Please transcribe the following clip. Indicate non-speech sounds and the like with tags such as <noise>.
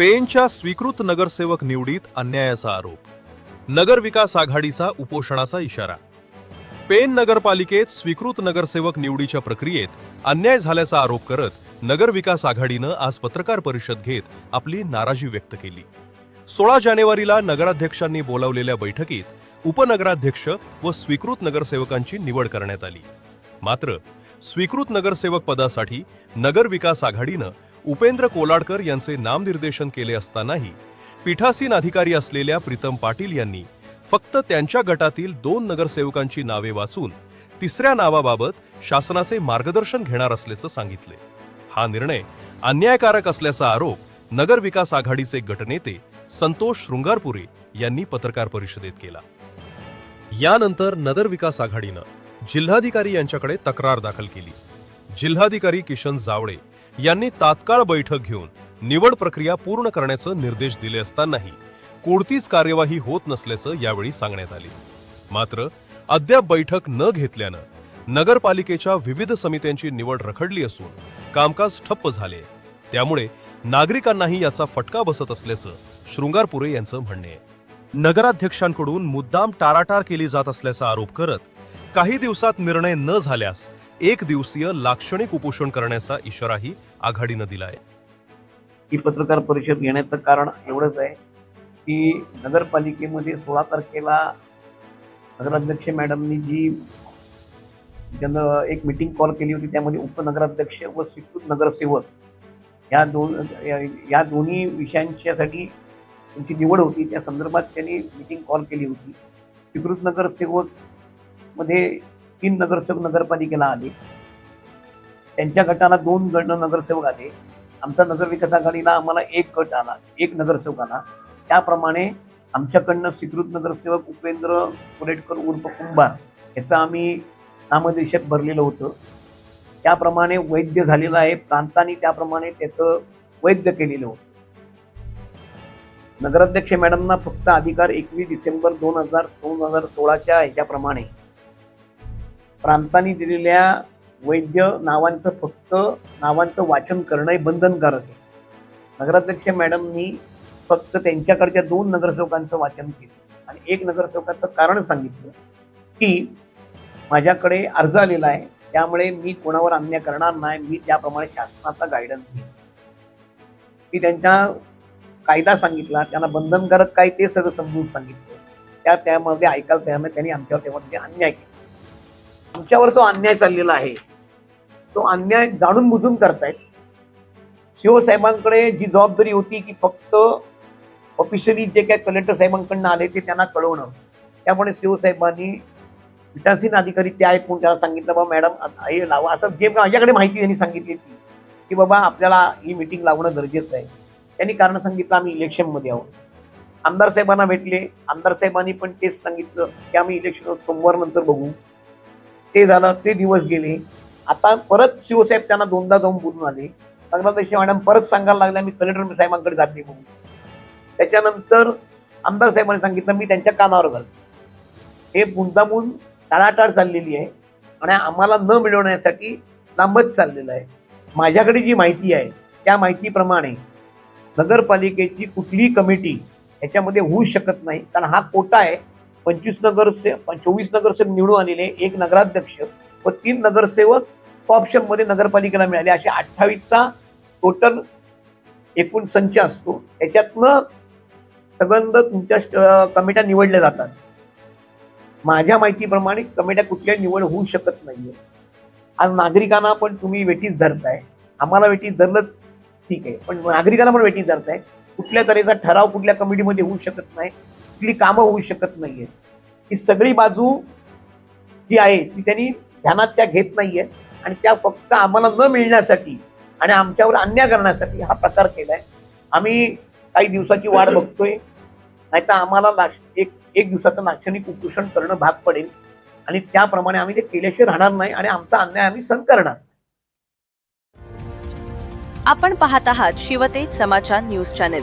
पेनच्या स्वीकृत नगरसेवक निवडीत अन्यायाचा आरोप. नगर विकास आघाडीचा उपोषणाचा इशारा. पेन नगरपालिकेत स्वीकृत नगरसेवक निवडीच्या प्रक्रियेत अन्याय झाल्याचा आरोप करत नगर विकास आघाडीनं आज पत्रकार परिषद घेत आपली नाराजी व्यक्त केली. सोळा जानेवारीला नगराध्यक्षांनी बोलावलेल्या बैठकीत उपनगराध्यक्ष व स्वीकृत नगरसेवकांची निवड करण्यात आली. मात्र स्वीकृत नगरसेवक पदासाठी नगर विकास आघाडीनं उपेंद्र कोलाडकर यांचे नामनिर्देशन केले असतानाही पीठासीन अधिकारी असलेल्या प्रीतम पाटील यांनी फक्त त्यांच्या गटातील दोन नगरसेवकांची नावे वाचून तिसऱ्या नावाबाबत शासनाचे मार्गदर्शन घेणार असल्याचं सांगितले. हा निर्णय अन्यायकारक असल्याचा आरोप नगर विकास आघाडीचे गटनेते संतोष शृंगारपुरे यांनी पत्रकार परिषदेत केला. यानंतर नगर विकास आघाडीनं जिल्हाधिकारी यांच्याकडे तक्रार दाखल केली. जिल्हाधिकारी किशन जावळे यांनी तात्काळ बैठक घेऊन निवड प्रक्रिया पूर्ण करण्याचे निर्देश दिले असतानाही कोणतीच कार्यवाही होत नसल्याचं यावेळी सांगण्यात आले. मात्र अद्याप बैठक न घेतल्यानं नगरपालिकेच्या विविध समित्यांची निवड रखडली असून कामकाज ठप्प झाले. त्यामुळे नागरिकांनाही याचा फटका बसत असल्याचं शृंगारपुरे यांचं म्हणणे आहे. नगराध्यक्षांकडून मुद्दाम टाराटार केली जात असल्याचा आरोप करत काही दिवसात निर्णय न झाल्यास एक दिवसीय लाक्षणिक उपोषण करण्याचा इशाराही आघाडीनं दिलाय. ही पत्रकार परिषद घेण्याचं कारण एवढंच आहे की नगरपालिकेमध्ये सोळा तारखेला नगराध्यक्ष मॅडमनी जी ज्यांना एक मिटिंग कॉल केली होती त्यामध्ये उपनगराध्यक्ष व स्वीकृत नगरसेवक या दोन या- दोन्ही विषयांच्यासाठी त्यांची निवड होती. त्या संदर्भात त्यांनी मिटिंग कॉल केली होती. स्वीकृत नगरसेवकमध्ये तीन नगरसेवक नगरपालिकेला आले. त्यांच्या गटाला दोन गण नगरसेवक आले. आमचा नगर विकास आघाडीला आम्हाला एक गट आला एक नगरसेवक आला. त्याप्रमाणे आमच्याकडनं स्वीकृत नगरसेवक उपेंद्र कोरेटकर उर्फ कुंभार याचं आम्ही नामदेशक भरलेलं होतं. त्याप्रमाणे वैद्य झालेलं आहे प्रांतांनी त्याप्रमाणे त्याचं वैद्य केलेलं होतं. नगराध्यक्ष मॅडमना फक्त अधिकार एकवीस डिसेंबर दोन हजार दोन हजार सोळाच्या ह्याच्याप्रमाणे. प्रांतांनी दिलेल्या वैद्य नावांचं फक्त नावांचं वाचन करणंही बंधनकारक आहे. नगराध्यक्ष मॅडमनी फक्त त्यांच्याकडच्या दोन नगरसेवकांचं वाचन केलं. आणि एक नगरसेवकाचं कारण सांगितलं की माझ्याकडे अर्ज आलेला आहे त्यामुळे मी कोणावर अन्याय करणार नाही मी त्याप्रमाणे शासनाचा गायडन्स घेईन. मी त्यांच्या कायदा सांगितला त्यांना बंधनकारक काय ते सगळं समजून सांगितलं. त्या त्यामध्ये ऐकायला त्यामुळे त्यांनी आमच्यावर तेव्हा ते अन्याय केला. आमच्यावर जो अन्याय चाललेला आहे. तो अन्याय जाणून बुजून करतायत. शिवसाहेबांकडे जी जबाबदारी होती की फक्त ऑफिशियली जे काही कलेक्टर साहेबांकडनं आले ते त्यांना कळवणं त्यामुळे शिवसाहेबांनी पीठासीन अधिकारी ते ऐकून त्याला सांगितलं बाबा मॅडम हे लावा. असं जे माझ्याकडे माहिती त्यांनी सांगितली होती की बाबा आपल्याला ही मिटिंग लावणं गरजेचं आहे. त्यांनी कारण सांगितलं आम्ही इलेक्शनमध्ये आहोत. आमदार साहेबांना भेटले. आमदार साहेबांनी पण तेच सांगितलं की आम्ही इलेक्शन सोमवार नंतर बघू. ते झालं ते दिवस गेले. आता परत शिवसाहेब त्यांना दोनदा जाऊन बोलून आले. नगराध्यक्ष मॅडम परत सांगायला लागल्या मी कलेक्टर साहेबांकडे जाते म्हणून. त्याच्यानंतर आमदार साहेबांनी सांगितलं मी त्यांच्या कानावर घालतो. हे मुद्दामून टाळाटाळ चाललेली आहे आणि आम्हाला न मिळवण्यासाठी लांबच चाललेलं आहे. माझ्याकडे जी माहिती आहे त्या माहितीप्रमाणे नगरपालिकेची कुठलीही कमिटी ह्याच्यामध्ये होऊ शकत नाही. कारण हा कोटा आहे पंचवीस नगरसे चोवीस नगरसेवक निवडून आलेले एक नगराध्यक्ष व तीन नगरसेवक ऑप्शनमध्ये नगरपालिकेला मिळाले. असे अठ्ठावीसचा टोटल एकूण संच असतो. याच्यातनं सगळं तुमच्या कमिट्या निवडल्या जातात. माझ्या माहितीप्रमाणे कमिट्या कुठल्याही निवड होऊ शकत नाहीये. आज नागरिकांना पण तुम्ही वेटीस धरताय. आम्हाला वेटीस धरलं ठीक आहे. पण नागरिकांना पण वेटीस धरताय. कुठल्या तऱ्हेचा ठराव कुठल्या कमिटीमध्ये होऊ शकत नाही. कुठली कामं होऊ शकत नाहीये. ही सगळी बाजू जी आहे ती त्यांनी ध्यानात त्या घेत नाहीये. आणि त्या फक्त आम्हाला न मिळण्यासाठी आणि आमच्यावर अन्याय करण्यासाठी हा प्रकार केलाय. आम्ही काही दिवसाची वाट <clears throat> बघतोय. नाहीतर आम्हाला लाक्ष- एक एक दिवसाचं लाक्षणिक उपोषण करणं भाग पडेल. आणि त्याप्रमाणे आम्ही ते केल्याशिवाय राहणार नाही आणि आमचा अन्याय आम्ही सहन करणार आपण पाहत आहात शिवतेज समाचार न्यूज चॅनेल.